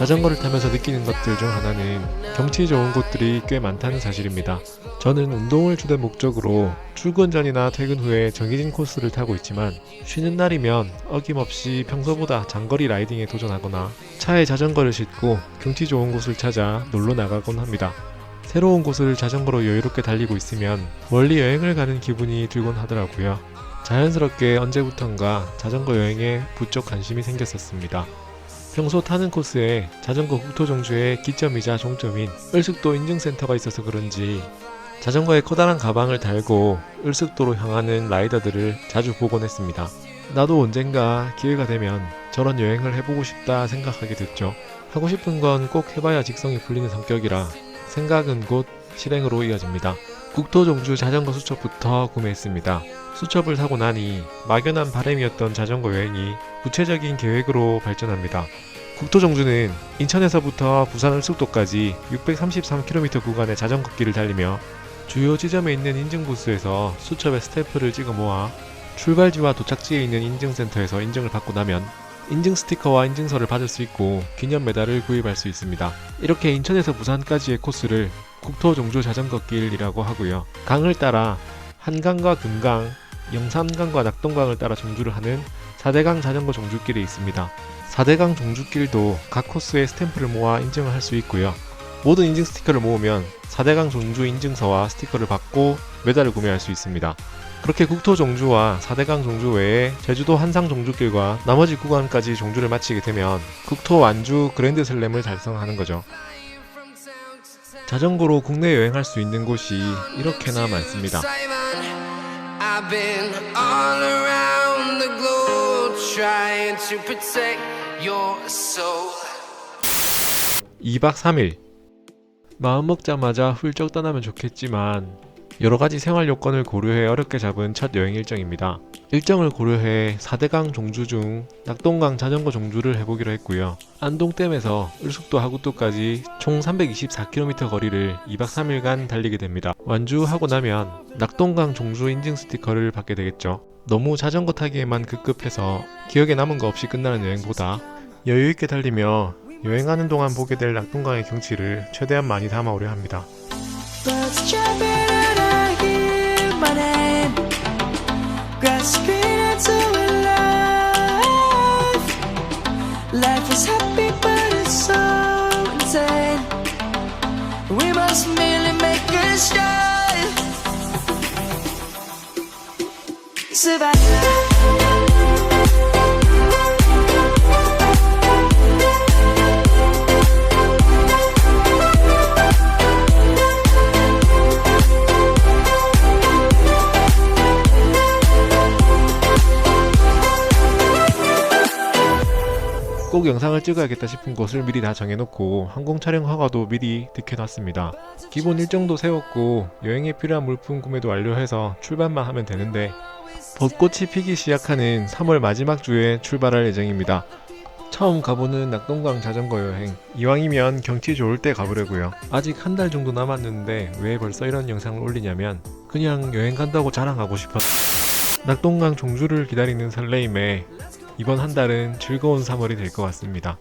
자전거를 타면서 느끼는 것들 중 하나는 경치 좋은 곳들이 꽤 많다는 사실입니다. 저는 운동을 주된 목적으로 출근 전이나 퇴근 후에 정해진 코스를 타고 있지만 쉬는 날이면 어김없이 평소보다 장거리 라이딩에 도전하거나 차에 자전거를 싣고 경치 좋은 곳을 찾아 놀러 나가곤 합니다. 새로운 곳을 자전거로 여유롭게 달리고 있으면 멀리 여행을 가는 기분이 들곤 하더라고요. 자연스럽게 언제부턴가 자전거 여행에 부쩍 관심이 생겼었습니다. 평소 타는 코스에 자전거 국토정주의 기점이자 종점인 을숙도 인증센터가 있어서 그런지 자전거에 커다란 가방을 달고 을숙도로 향하는 라이더들을 자주 보곤 했습니다. 나도 언젠가 기회가 되면 저런 여행을 해보고 싶다 생각하게 됐죠. 하고 싶은 건 꼭 해봐야 직성이 풀리는 성격이라 생각은 곧 실행으로 이어집니다. 국토종주 자전거 수첩부터 구매했습니다. 수첩을 사고 나니 막연한 바람이었던 자전거 여행이 구체적인 계획으로 발전합니다. 국토종주는 인천에서부터 부산 을숙도까지 633km 구간의 자전거 길을 달리며 주요 지점에 있는 인증 부스에서 수첩에 스탬프를 찍어 모아 출발지와 도착지에 있는 인증센터에서 인증을 받고 나면 인증 스티커와 인증서를 받을 수 있고 기념 메달을 구입할 수 있습니다. 이렇게 인천에서 부산까지의 코스를 국토종주 자전거 길이라고 하고요. 강을 따라 한강과 금강, 영산강과 낙동강을 따라 종주를 하는 4대강 자전거 종주길이 있습니다. 4대강 종주길도 각 코스에 스탬프를 모아 인증을 할 수 있고요. 모든 인증 스티커를 모으면 4대강 종주 인증서와 스티커를 받고 메달을 구매할 수 있습니다. 그렇게 국토 종주와 4대강 종주 외에 제주도 한상 종주길과 나머지 구간까지 종주를 마치게 되면 국토 완주 그랜드 슬램을 달성하는 거죠. 자전거로 국내 여행할 수 있는 곳이 이렇게나 많습니다. I've been all around the globe trying to protect your soul. 2박 3일 마음 먹자마자 훌쩍 떠나면 좋겠지만 여러 가지 생활 요건을 고려해 어렵게 잡은 첫 여행 일정입니다. 일정을 고려해 4대강 종주 중 낙동강 자전거 종주를 해보기로 했고요. 안동댐에서 을숙도 하구도까지 총 324km 거리를 2박 3일간 달리게 됩니다. 완주하고 나면 낙동강 종주 인증 스티커를 받게 되겠죠. 너무 자전거 타기에만 급급해서 기억에 남은 거 없이 끝나는 여행보다 여유있게 달리며 여행하는 동안 보게 될 낙동강의 경치를 최대한 많이 담아오려 합니다. Grasping into life. Life is happy but it's so insane. We must merely make a start. Survive 꼭 영상을 찍어야겠다 싶은 곳을 미리 다 정해놓고 항공 촬영 허가도 미리 득해놨습니다. 기본 일정도 세웠고 여행에 필요한 물품 구매도 완료해서 출발만 하면 되는데 벚꽃이 피기 시작하는 3월 마지막 주에 출발할 예정입니다. 처음 가보는 낙동강 자전거 여행 이왕이면 경치 좋을 때 가보려고요. 아직 한 달 정도 남았는데 왜 벌써 이런 영상을 올리냐면 그냥 여행 간다고 자랑하고 싶었. 낙동강 종주를 기다리는 설레임에 이번 한 달은 즐거운 3월이 될 것 같습니다.